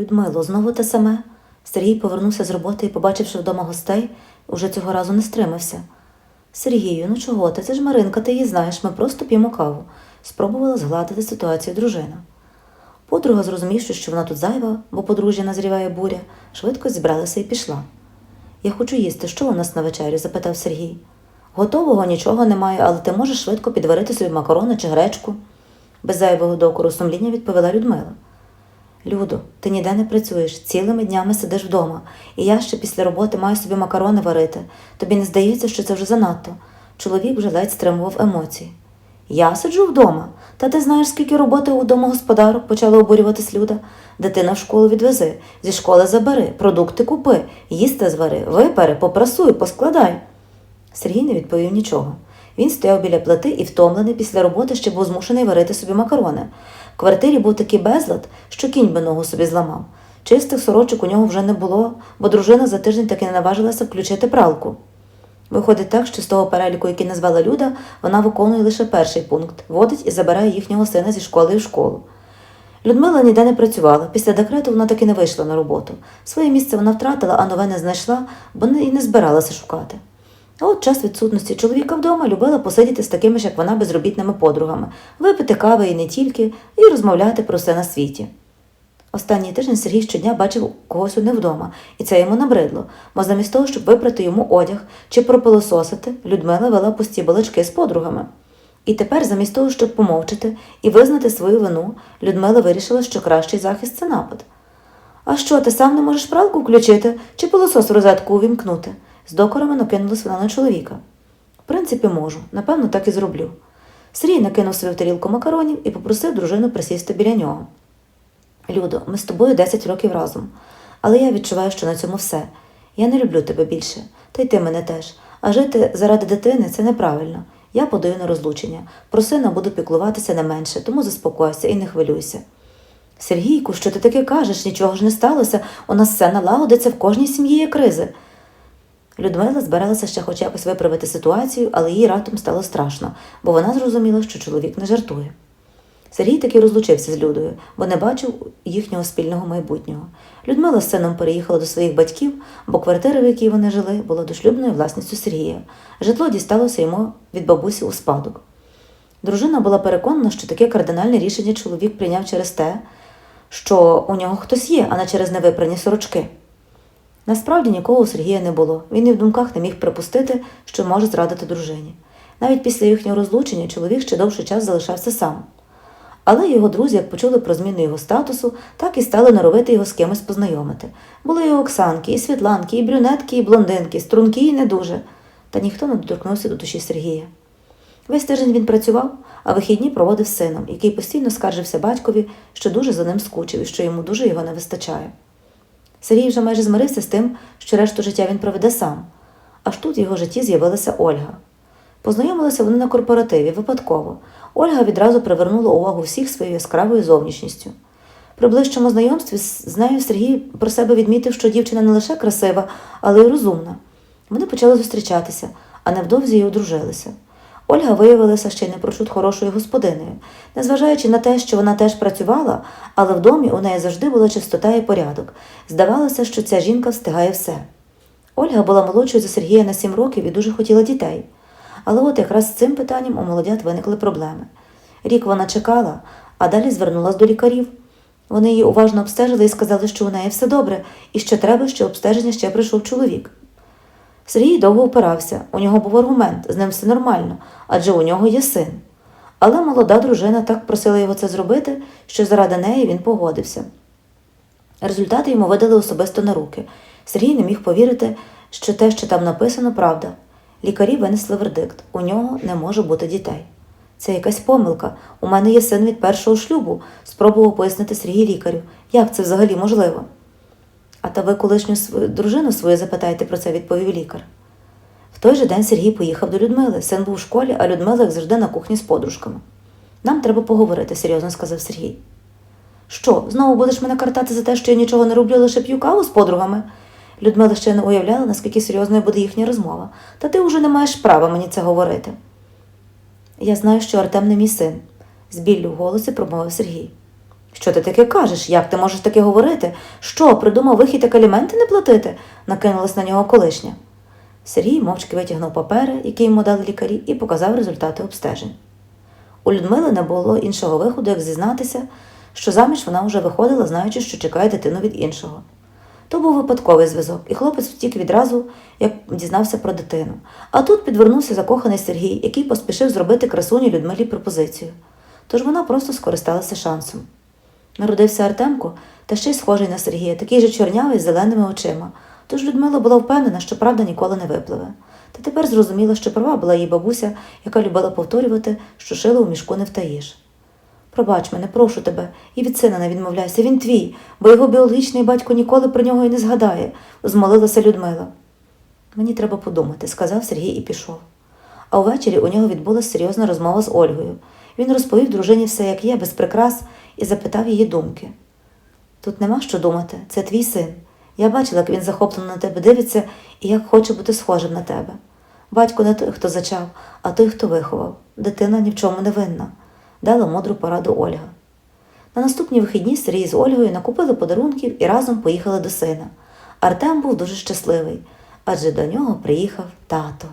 Людмило, знову те саме. Сергій повернувся з роботи і, побачивши вдома гостей, уже цього разу не стримався. Сергію, ну чого ти? Це ж Маринка, ти її знаєш, ми просто п'ємо каву. Спробувала згладити ситуацію дружина. Подруга, зрозумівши, що вона тут зайва, бо подружжя назріває буря, швидко зібралася і пішла. Я хочу їсти, що у нас на вечерю? запитав Сергій. Готового нічого немає, але ти можеш швидко підварити собі макарони чи гречку. Без зайвого докору сумління відповіла Людмила. Людо, ти ніде не працюєш, цілими днями сидиш вдома, і я ще після роботи маю собі макарони варити. Тобі не здається, що це вже занадто. Чоловік вже ледь стримував емоції. Я сиджу вдома. Та ти знаєш, скільки роботи у домогосподарок почала обурюватись Люда. Дитина в школу відвези, зі школи забери, продукти купи, їсти звари, випари, попрасуй, поскладай. Сергій не відповів нічого. Він стояв біля плити і втомлений після роботи ще був змушений варити собі макарони. Квартирі був такий безлад, що кінь би ногу собі зламав. Чистих сорочок у нього вже не було, бо дружина за тиждень таки не наважилася включити пралку. Виходить так, що з того переліку, який назвала Люда, вона виконує лише перший пункт водить і забирає їхнього сина зі школи в школу. Людмила ніде не працювала. Після декрету вона таки не вийшла на роботу. Своє місце вона втратила, а нове не знайшла, бо і не збиралася шукати. А от час відсутності чоловіка вдома любила посидіти з такими ж, як вона, безробітними подругами, випити кави і не тільки, і розмовляти про все на світі. Останній тиждень Сергій щодня бачив когось одне вдома, і це йому набридло, бо замість того, щоб випрати йому одяг чи пропилососити, Людмила вела пусті балачки з подругами. І тепер, замість того, щоб помовчати і визнати свою вину, Людмила вирішила, що кращий захист це напад. А що, ти сам не можеш пралку включити чи пилосос в розетку увімкнути? З докорами накинулась вона на чоловіка. В принципі, можу, напевно, так і зроблю. Сергій накинув в тарілку макаронів і попросив дружину присісти біля нього. Людо, ми з тобою 10 років разом, але я відчуваю, що на цьому все. Я не люблю тебе більше, та й ти мене теж. А жити заради дитини це неправильно. Я подаю на розлучення. Про сина буду піклуватися не менше, тому заспокойся і не хвилюйся. Сергійку, що ти таке кажеш? Нічого ж не сталося. У нас все налагодиться в кожній сім'ї є кризи. Людмила збиралася ще хоч якось виправити ситуацію, але їй раптом стало страшно, бо вона зрозуміла, що чоловік не жартує. Сергій таки розлучився з Людою, бо не бачив їхнього спільного майбутнього. Людмила з сином переїхала до своїх батьків, бо квартира, в якій вони жили, була дошлюбною власністю Сергія. Житло дісталося йому від бабусі у спадок. Дружина була переконана, що таке кардинальне рішення чоловік прийняв через те, що у нього хтось є, а не через невипрані сорочки. Насправді нікого у Сергія не було. Він і в думках не міг припустити, що може зрадити дружині. Навіть після їхнього розлучення чоловік ще довший час залишався сам. Але його друзі, як почули про зміну його статусу, так і стали норовити його з кимось познайомити. Були і Оксанки, і Світланки, і брюнетки, і блондинки, струнки і не дуже. Та ніхто не доторкнувся до душі Сергія. Весь тиждень він працював, а вихідні проводив з сином, який постійно скаржився батькові, що дуже за ним скучив і що йому дуже його не вистачає. Сергій вже майже змирився з тим, що решту життя він проведе сам. Аж тут в його житті з'явилася Ольга. Познайомилися вони на корпоративі випадково. Ольга відразу привернула увагу всіх своєю яскравою зовнішністю. При ближчому знайомстві з нею Сергій про себе відмітив, що дівчина не лише красива, але й розумна. Вони почали зустрічатися, а невдовзі й одружилися. Ольга виявилася ще й непрочуд хорошою господинею. Незважаючи на те, що вона теж працювала, але в домі у неї завжди була чистота і порядок. Здавалося, що ця жінка встигає все. Ольга була молодшою за Сергія на сім років і дуже хотіла дітей. Але от якраз з цим питанням у молодят виникли проблеми. Рік вона чекала, а далі звернулась до лікарів. Вони її уважно обстежили і сказали, що у неї все добре, і що треба, що обстеження ще прийшов чоловік. Сергій довго опирався, у нього був аргумент, з ним все нормально, адже у нього є син. Але молода дружина так просила його це зробити, що заради неї він погодився. Результати йому видали особисто на руки. Сергій не міг повірити, що те, що там написано, правда. Лікарі винесли вердикт у нього не може бути дітей. Це якась помилка. У мене є син від першого шлюбу, спробував пояснити Сергій лікарю. Як це взагалі можливо? А та ви колишню дружину свою запитайте про це, відповів лікар. В той же день Сергій поїхав до Людмили. Син був у школі, а Людмила, як завжди, на кухні з подружками. Нам треба поговорити, серйозно сказав Сергій. Що, знову будеш мене картати за те, що я нічого не роблю, лише п'ю каву з подругами? Людмила ще не уявляла, наскільки серйозною буде їхня розмова, та ти вже не маєш права мені це говорити. Я знаю, що Артем не мій син, з біллю в голосі промовив Сергій. Що ти таке кажеш? Як ти можеш таке говорити? Що, придумав вихід, як аліменти не платити? накинулась на нього колишня. Сергій мовчки витягнув папери, які йому дали лікарі, і показав результати обстежень. У Людмили не було іншого виходу, як зізнатися, що заміж вона вже виходила, знаючи, що чекає дитину від іншого. То був випадковий зв'язок, і хлопець втік відразу, як дізнався про дитину. А тут підвернувся закоханий Сергій, який поспішив зробити красуні Людмилі пропозицію. Тож вона просто скористалася шансом. Народився Артемко, та ще й схожий на Сергія, такий же чорнявий з зеленими очима. Тож Людмила була впевнена, що правда ніколи не випливе. Та тепер зрозуміла, що права була її бабуся, яка любила повторювати, що шила у мішку не втаїш. Пробач мене, прошу тебе, і від сина не відмовляйся, він твій, бо його біологічний батько ніколи про нього і не згадає, змолилася Людмила. Мені треба подумати, сказав Сергій і пішов. А увечері у нього відбулася серйозна розмова з Ольгою. Він розповів дружині все, як є, без прикрас, і запитав її думки. Тут нема що думати, це твій син. Я бачила, як він захоплено на тебе дивиться і як хоче бути схожим на тебе. Батько не той, хто зачав, а той, хто виховав. Дитина ні в чому не винна, дала мудру пораду Ольга. На наступні вихідні Сергій з Ольгою накупили подарунків і разом поїхали до сина. Артем був дуже щасливий, адже до нього приїхав тато.